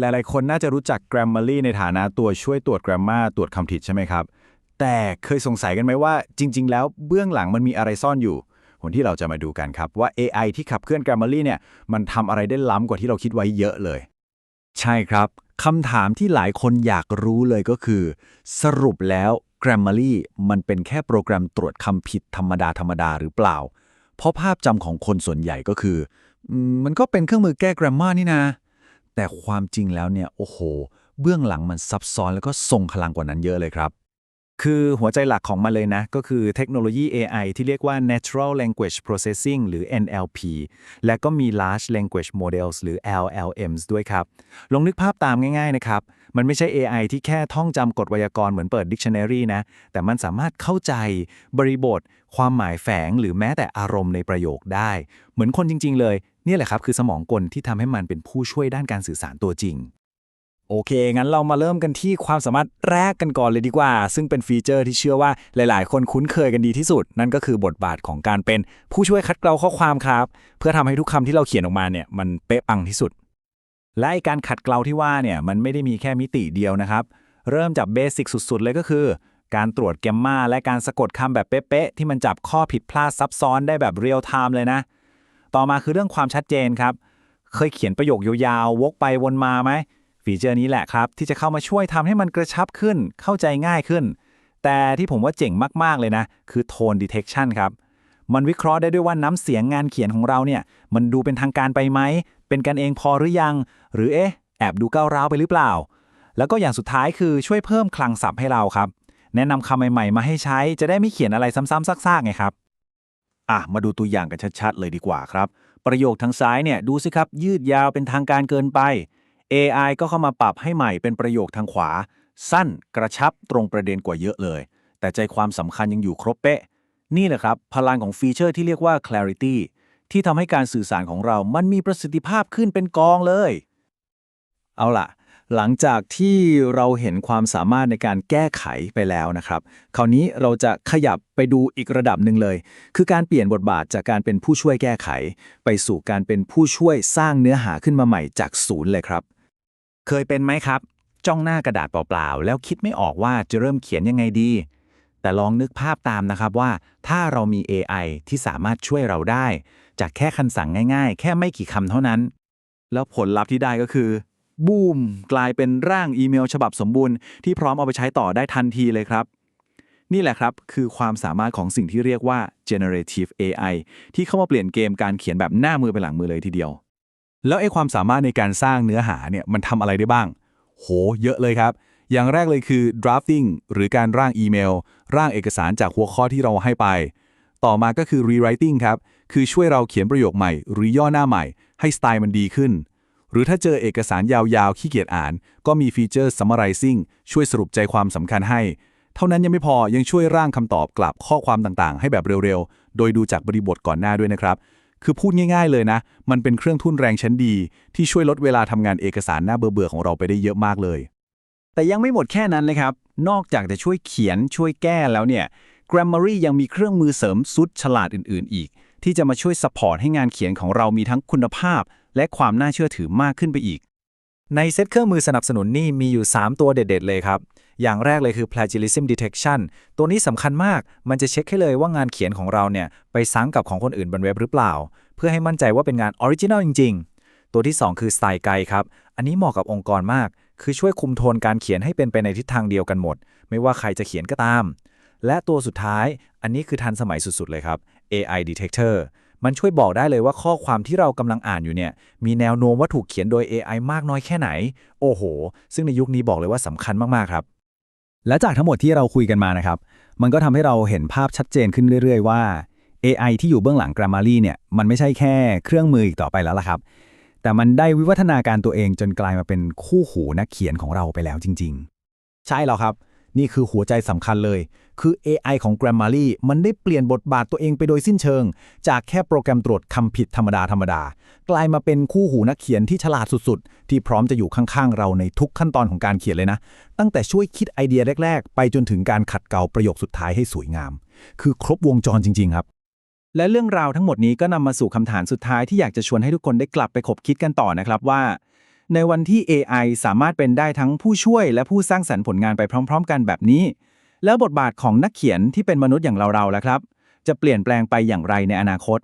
หลายๆ คนน่าจะรู้จัก Grammarly ในฐานะตัวช่วยตรวจ grammar ตรวจคำผิดใช่ไหมครับ แต่เคยสงสัยกันไหมว่าจริง ๆ แล้วเบื้องหลังมันมีอะไรซ่อนอยู่คนที่เราจะมาดูกันครับว่า AI ที่ขับเคลื่อน Grammarly เนี่ยมันทำอะไรได้ล้ำกว่าที่เราคิดไว้เยอะเลย ใช่ครับคำถามที่หลายคนอยากรู้เลยก็คือ สรุปแล้ว Grammarly มันเป็นแค่โปรแกรมตรวจคำผิดธรรมดาธรรมดาหรือเปล่า เพราะภาพจำของคนส่วนใหญ่ก็คือมมันก็เป็นเครื่องมือแก้ grammar นี่นะ แต่ความจริงแล้วเนี่ยโอ้โห เบื้องหลังมันซับซ้อนแล้วก็ทรงพลังกว่านั้นเยอะเลยครับ คือหัวใจหลักของมันเลยนะ ก็คือเทคโนโลยี AI ที่เรียกว่า Natural Language Processing หรือ NLP และก็มี Large Language Models หรือ LLMs ด้วยครับ ลองนึกภาพตามง่ายๆนะครับ มันไม่ใช่ AI ที่แค่ท่องจำกฎไวยากรณ์เหมือนเปิด Dictionary นะ แต่มันสามารถเข้าใจบริบท ความหมายแฝงหรือแม้แต่อารมณ์ในประโยคได้ เหมือนคนจริง ๆ เลย นี่แหละครับคือสมองกลที่ทำให้มันเป็นผู้ช่วยด้านการสื่อสารตัวจริง โอเค งั้นเรามาเริ่มกันที่ความสามารถแรกกันก่อนเลยดีกว่า ซึ่งเป็นฟีเจอร์ที่เชื่อว่าหลาย ๆ คนคุ้นเคยกันดีที่สุด นั่นก็คือบทบาทของการเป็นผู้ช่วยคัดเกลาข้อความครับ เพื่อทำให้ทุกคำที่เราเขียนออกมาเนี่ยมันเป๊ะปังที่สุด และไอการขัดเกลาที่ว่าเนี่ยมันไม่ได้มีแค่มิติเดียวนะครับเริ่มจากเบสิกสุด ๆ เลยก็คือ การตรวจแกมมาและการสะกดคำแบบเป๊ะ ๆ ที่มันจับข้อผิดพลาดซับซ้อนได้แบบเรียลไทม์เลยนะ ต่อมาคือเรื่องความชัดเจนครับ เคยเขียนประโยคยาวๆวกไปวนมาไหมฟีเจอร์นี้แหละครับ ที่จะเข้ามาช่วยทำให้มันกระชับขึ้น เข้าใจง่ายขึ้น แต่ที่ผมว่าเจ๋งมากๆเลยนะ คือ Tone Detection ครับ มันวิเคราะห์ได้ด้วยว่าน้ำเสียงงานเขียนของเราเนี่ย มันดูเป็นทางการไปไหม เป็นกันเองพอหรือยัง หรือเอ๊ะ แอบดูก้าวร้าวไปหรือเปล่า แล้วก็อย่างสุดท้ายคือช่วยเพิ่มคลังศัพท์ให้เราครับ แนะนำคำใหม่ๆ มาให้ใช้จะได้ไม่เขียนอะไรซ้ำๆซากๆไงครับ อะ มาดูตัวอย่างกันชัดๆ เลยดีกว่าครับ ประโยคทางซ้ายเนี่ยดูสิครับ ยืดยาวเป็นทางการเกินไป AI ก็เข้ามาปรับให้ใหม่เป็นประโยคทางขวา สั้นกระชับตรงประเด็นกว่าเยอะเลย แต่ใจความสำคัญยังอยู่ครบเป๊ะ นี่แหละครับ พลังของฟีเจอร์ที่เรียกว่า clarity ที่ทำให้การสื่อสารของเรามันมีประสิทธิภาพขึ้นเป็นกองเลย เอาล่ะ หลังจากที่เราเห็นความสามารถในการแก้ไขไปแล้วนะครับ คราวนี้เราจะขยับไปดูอีกระดับหนึ่งเลย คือการเปลี่ยนบทบาทจากการเป็นผู้ช่วยแก้ไข ไปสู่การเป็นผู้ช่วยสร้างเนื้อหาขึ้นมาใหม่จากศูนย์เลยครับ เคยเป็นไหมครับ จ้องหน้ากระดาษเปล่าๆ แล้วคิดไม่ออกว่าจะเริ่มเขียนยังไงดี แต่ลองนึกภาพตามนะครับว่า ถ้าเรามี AI ที่สามารถช่วยเราได้ จากแค่คำสั่งง่าย ๆ แค่ไม่กี่คำเท่านั้น แล้วผลลัพธ์ที่ได้ก็คือ บูม กลายเป็นร่างอีเมลฉบับสมบูรณ์ที่พร้อมเอาไปใช้ต่อได้ทันทีเลยครับ นี่แหละครับ คือความสามารถของสิ่งที่เรียกว่า generative AI ที่เข้ามาเปลี่ยนเกมการเขียนแบบหน้ามือเป็นหลังมือเลยทีเดียว แล้วไอ้ความสามารถในการสร้างเนื้อหาเนี่ยมันทำอะไรได้บ้าง โห เยอะเลยครับ อย่างแรกเลยคือ drafting หรือการร่างอีเมล ร่างเอกสารจากหัวข้อที่เราให้ไป ต่อมาก็คือ rewriting ครับคือช่วยเราเขียนประโยคใหม่ หรือย่อหน้าใหม่ ให้สไตล์มันดีขึ้น หรือถ้าเจอเอกสารยาวๆขี้เกียจอ่าน ก็มีฟีเจอร์ summarizing ช่วยสรุปใจความสำคัญให้ เท่านั้นยังไม่พอยังช่วยร่างคำตอบกลับข้อความต่างๆ ให้แบบเร็วๆ โดยดูจากบริบทก่อนหน้าด้วยนะครับ คือพูดง่ายๆเลยนะ มันเป็นเครื่องทุ่นแรงชั้นดี ที่ช่วยลดเวลาทำงานเอกสารหน้าเบื่อๆของเราไปได้เยอะมากเลย แต่ยังไม่หมดแค่นั้นเลยครับ นอกจากจะช่วยเขียนช่วยแก้แล้วเนี่ย Grammarly ยังมีเครื่องมือเสริมสุดฉลาดอื่น ๆ อีก ที่จะมาช่วยสปอร์ตให้งานเขียนของเรามีทั้งคุณภาพ และความน่าเชื่อถือมากขึ้นไปอีก ในเซตเครื่องมือสนับสนุนนี่มีอยู่ 3 ตัวเด็ด ๆ เลยครับ อย่างแรกเลยคือ plagiarism detection ตัวนี้สำคัญมาก มันจะเช็คให้เลยว่างานเขียนของเราเนี่ยไปซ้ำกับของคนอื่นบนเว็บหรือเปล่า เพื่อให้มั่นใจว่าเป็นงานออริจินัลจริง ๆ ตัวที่ 2 คือ style guide ครับ อันนี้เหมาะกับองค์กรมาก คือช่วยคุมโทนการเขียนให้เป็นไปในทิศทางเดียวกันหมด ไม่ว่าใครจะเขียนก็ตาม และตัวสุดท้าย อันนี้คือทันสมัยสุดๆเลยครับ AI detector มันช่วยบอกได้เลยว่าข้อความที่เรากำลังอ่านอยู่เนี่ย มีแนวโน้มว่าถูกเขียนโดย AI มากน้อยแค่ไหน โอ้โห ซึ่งในยุคนี้บอกเลยว่าสำคัญมากๆครับ และจากทั้งหมดที่เราคุยกันมานะครับ มันก็ทำให้เราเห็นภาพชัดเจนขึ้นเรื่อย ๆ ว่า AI ที่อยู่เบื้องหลัง Grammarly เนี่ย มันไม่ใช่แค่เครื่องมืออีกต่อไปแล้วล่ะครับ แต่มันได้วิวัฒนาการตัวเองจนกลายมาเป็นคู่หูนักเขียนของเราไปแล้วจริง ๆ ใช่แล้วครับ นี่คือหัวใจสำคัญเลย คือ AI ของ Grammarly มันได้เปลี่ยนบทบาทตัวเองไปโดยสิ้นเชิง จากแค่โปรแกรมตรวจคำผิดธรรมดาธรรมดา กลายมาเป็นคู่หูนักเขียนที่ฉลาดสุดๆ ที่พร้อมจะอยู่ข้างๆ เราในทุกขั้นตอนของการเขียนเลยนะ ตั้งแต่ช่วยคิดไอเดียแรก ๆ ไปจนถึงการขัดเกลาประโยคสุดท้ายให้สวยงาม คือครบวงจรจริง ๆ ครับและเรื่องราวทั้งหมดนี้ก็นำมาสู่คำถามสุดท้ายที่อยากจะชวนให้ทุกคนได้กลับไปคบคิดกันต่อนะครับว่า ในวันที่ AI สามารถเป็นได้ทั้งผู้ช่วยและผู้สร้างสรรค์ผลงานไปพร้อม ๆ กันแบบนี้ แล้วบทบาทของนักเขียนที่เป็นมนุษย์อย่างเราๆล่ะครับ จะเปลี่ยนแปลงไปอย่างไรในอนาคต